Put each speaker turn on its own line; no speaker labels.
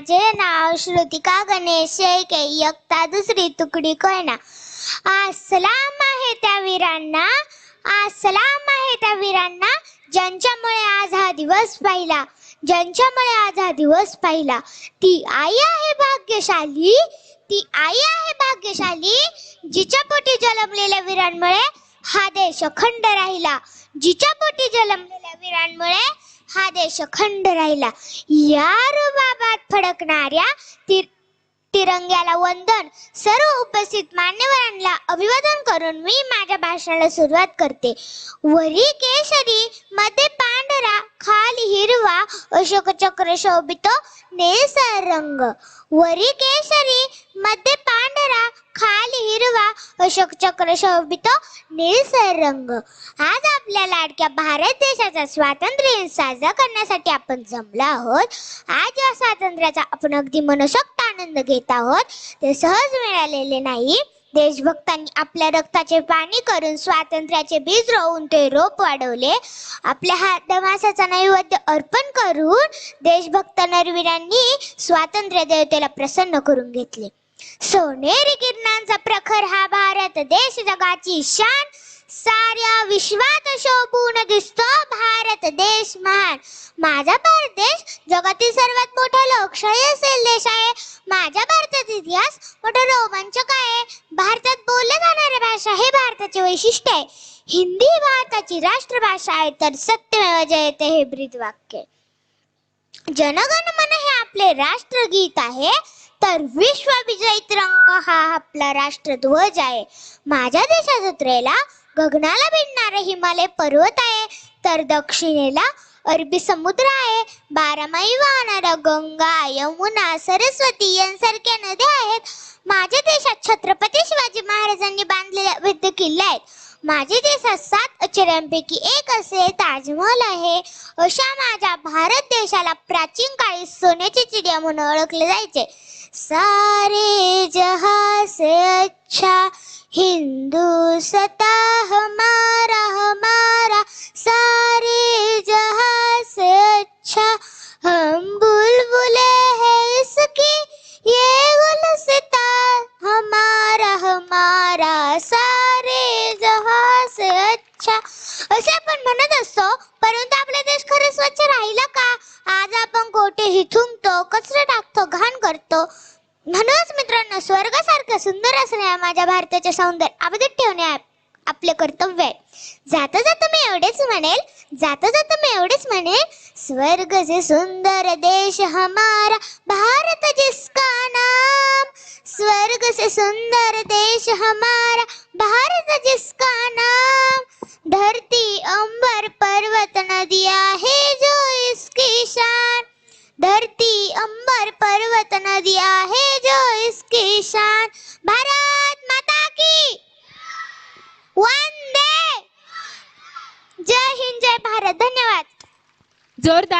माझे नाव श्रुतिका गणेश शेळके इयत्ता दुसरी तुकडी कोयना. आज सलाम आहे त्या वीरांना आज सलाम आहे त्या वीरांना. ज्यांच्यामुळे आज हा दिवस पाहिला ज्यांच्यामुळे आज हा दिवस पाहिला ती आई आहे भाग्यशाली ती आई आहे भाग्यशाली जिच्या पोटी जन्मलेल्या वीरांमुळे हा देश अखंड राहिला. जिच्या पोटी जन्मलेल्या वीरांमुळे हा देश अखंड राहिला. या रुबाबात फडकणाऱ्या तीर्थ तिरंग्याला वंदन. सर्व उपस्थित मान्यवरांना अभिवादन करून मी माझ्या भाषणाला सुरुवात करते. वरी केशरी मध्ये पांढरा खाली हिरवा अशोक चक्र शोभितो नेसर रंग वरी केशरी मध्ये पांढरा खाली हिरवा अशोक चक्र शोभितो निळसर रंग आज आपल्या लाडक्या भारत देशाचा स्वातंत्र्य दिन साजरा करण्यासाठी आपण जमलो आहोत. आज या स्वातंत्र्याचा आपण अगदी मनसोक्त आनंद घेत आहोत. ते सहज मिळालेले नाही. देशभक्तांनी आपल्या रक्ताचे पाणी करून स्वातंत्र्याचे बीज रोवून ते रोप वाढवले. आपल्या हातमासाचा नैवेद्य अर्पण करून देशभक्त नरवीरांनी स्वातंत्र्य देवतेला प्रसन्न करून घेतले. सोनेरी किरणांचा प्रखर हा भारत देश जगाची शान. साऱ्या विश्वात शोभून दिसतो भारत देश महान माझा भारत देश जगातील सर्वात मोठा लोकशाही असेल देश आहे. मोठा रोमांचक आहे? भारतात बोलल्या जाणाऱ्या भाषा हे भारताचे वैशिष्ट्य आहे. हिंदी भारताची राष्ट्रभाषा आहे तर सत्यमेव जयते हे ब्रीद वाक्य. जनगण मन हे आपले राष्ट्रगीत आहे तर विश्व विजयी तिरंगा हा आपला राष्ट्रध्वज आहे. माझ्या देशात जत्रेला गगनाला भिडणारे हिमालय पर्वत आहे तर दक्षिणेला अरबी समुद्र आहे बारामाही वाहणारा गंगा यमुना सरस्वती यांसारख्या नद्या आहेत. माझ्या देशात छत्रपती शिवाजी महाराजांनी बांधलेले विविध किल्ले आहेत. माझ्या देशात सात अचऱ्यांपैकी एक असे ताजमहल आहे. अशा माझ्या भारत देशाला प्राचीन काळी सोन्याची चिडिया म्हणून ओळखले जायचे. सारे जहा से अच्छा हिंदू सता हमारा असे आपण म्हणत असतो परंतु आपला देश खरं स्वच्छ राहिला का? आज आपण कोठेही थुंकतो कचरा टाकतो घाण करतो. म्हणूनच मित्रांनो स्वर्गासारखं सुंदर असणे माझ्या भारताचे सौंदर्य. अबाधित ठेवणे आपले कर्तव्य आहे. जाता जाता मी एवढेच म्हणेल जाता जाता मी एवढेच म्हणेल स्वर्ग से सुंदर देश हमारा भारत जिसका नाम स्वर्ग से सुंदर देश हमारा भारत जिसका नाम धरती अंबर पर्वत नदिया है जो इसकी शान धरती अंबर पर्वत नदिया है जो इसकी शान भारत माता की। वंदे. जय हिंद जय भारत. धन्यवाद.
जोरदार